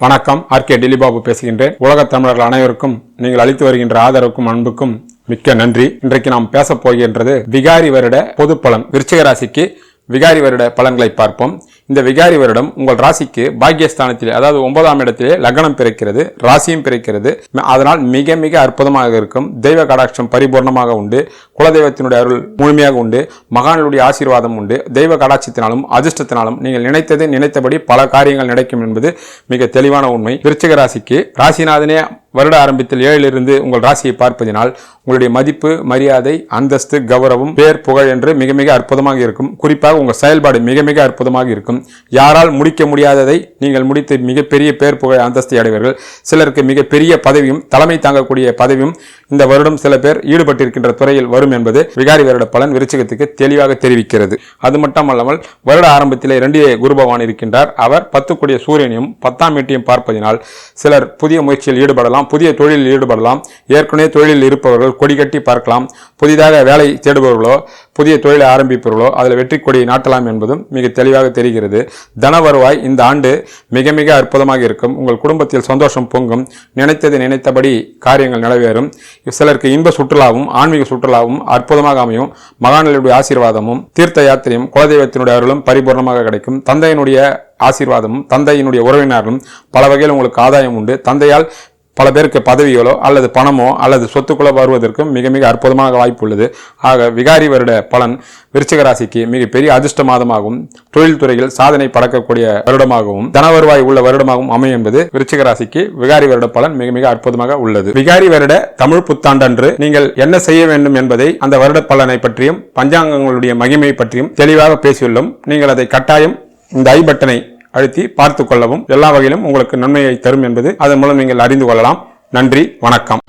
வணக்கம். R. K. Dillibabu பேசுகின்றேன். உலக தமிழர்கள் அனைவருக்கும் நீங்கள் அளித்து வருகின்ற ஆதரவுக்கும் அன்புக்கும் மிக்க நன்றி. இன்றைக்கு நாம் பேசப் போகின்றது விகாரி வருட பொது பலன் விருச்சிக ராசிக்கு விகாரி வருட பலன்களை பார்ப்போம். இந்த விகாரி வருடம் உங்கள் ராசிக்கு பாக்கியஸ்தானத்திலே அதாவது ஒன்பதாம் இடத்திலே லக்னம் பிறக்கிறது ராசியும் பிறக்கிறது. அதனால் மிக மிக அற்புதமாக இருக்கும். தெய்வ கடாட்சம் பரிபூர்ணமாக உண்டு. குலதெய்வத்தினுடைய அருள் முழுமையாக உண்டு. மகான்களுடைய ஆசீர்வாதம் உண்டு. தெய்வ கடாட்சத்தினாலும் அதிர்ஷ்டத்தினாலும் நீங்கள் நினைத்தது நினைத்தபடி பல காரியங்கள் நடக்கும் என்பது மிக தெளிவான உண்மை. விருச்சிக ராசிக்கு ராசிநாதனே வருட ஆரம்பத்தில் ஏழிலிருந்து உங்கள் ராசியை பார்ப்பதினால் உங்களுடைய மதிப்பு மரியாதை அந்தஸ்து கௌரவம் பேர் புகழ் என்று மிக மிக அற்புதமாக இருக்கும். குறிப்பாக உங்கள் செயல்பாடு மிக மிக அற்புதமாக இருக்கும். யாரால் முடிக்க முடியாததை நீங்கள் முடித்து மிகப்பெரிய பேர் புகழ் அந்தஸ்தை அடைவீர்கள். சிலருக்கு மிகப்பெரிய பதவியும் தலைமை தாங்கக்கூடிய பதவியும் இந்த வருடம் சில பேர் ஈடுபட்டிருக்கின்ற துறையில் வரும் என்பது விகாரி வருட பலன் விருச்சிகத்துக்கு தெளிவாக தெரிவிக்கிறது. அது மட்டுமல்லாமல் வருட ஆரம்பத்திலே இரண்டிலே குருபவான் இருக்கின்றார். அவர் பத்துக்குடிய சூரியனையும் பத்தாம் வீட்டையும் பார்ப்பதினால் சிலர் புதிய முயற்சியில் ஈடுபடலாம் புதிய தொழிலில் ஈடுபடலாம் ஏற்கனவே தொழிலில் இருப்பவர்கள் கொடி கட்டி பார்க்கலாம் புதிதாக வேலை தேடுபவர்களோ புதிய தொழிலை ஆரம்பிப்பவர்களோ அதில் வெற்றி கொடியை நாட்டலாம் என்பதும் மிக தெளிவாக தெரிகிறது. தன வருவாய் இந்த ஆண்டு மிக மிக அற்புதமாக இருக்கும். உங்கள் குடும்பத்தில் சந்தோஷம் பொங்கும். நினைத்தது நினைத்தபடி காரியங்கள் நிறைவேறும். சிலருக்கு இன்ப சுற்றுலாவும் ஆன்மீக சுற்றுலாவும் அற்புதமாக அமையும். மகான்களுடைய ஆசீர்வாதமும் தீர்த்த யாத்திரையும் குலதெய்வத்தினுடைய அருளும் பரிபூர்ணமாக கிடைக்கும். தந்தையினுடைய ஆசீர்வாதமும் தந்தையினுடைய உறவினர்களும் பல வகையில் உங்களுக்கு ஆதாயம் உண்டு. தந்தையால் பல பேருக்கு பதவிகளோ அல்லது பணமோ அல்லது சொத்துக்களோ வருவதற்கும் மிக மிக அற்புதமாக வாய்ப்பு உள்ளது ஆக விகாரி வருட பலன் விருச்சிக ராசிக்கு மிகப்பெரிய அதிர்ஷ்ட மாதமாகவும் தொழில்துறையில் சாதனை படக்கக்கூடிய வருடமாகவும் தனவருவாய் உள்ள வருடமாகவும் அமையும் என்பது விருச்சிக ராசிக்கு விகாரி வருட பலன் மிக மிக அற்புதமாக உள்ளது. விகாரி வருட தமிழ் புத்தாண்டன்று நீங்கள் என்ன செய்ய வேண்டும் என்பதை அந்த வருட பலனை பற்றியும் பஞ்சாங்கங்களுடைய மகிமை பற்றியும் தெளிவாக பேசியுள்ளோம். நீங்கள் அதை கட்டாயம் இந்த ஐ பட்டனை அழுத்தி பார்த்து கொள்ளவும் எல்லா வகையிலும் உங்களுக்கு நன்மையை தரும் என்பது அதன் மூலம் நீங்கள் அறிந்து கொள்ளலாம். நன்றி வணக்கம்.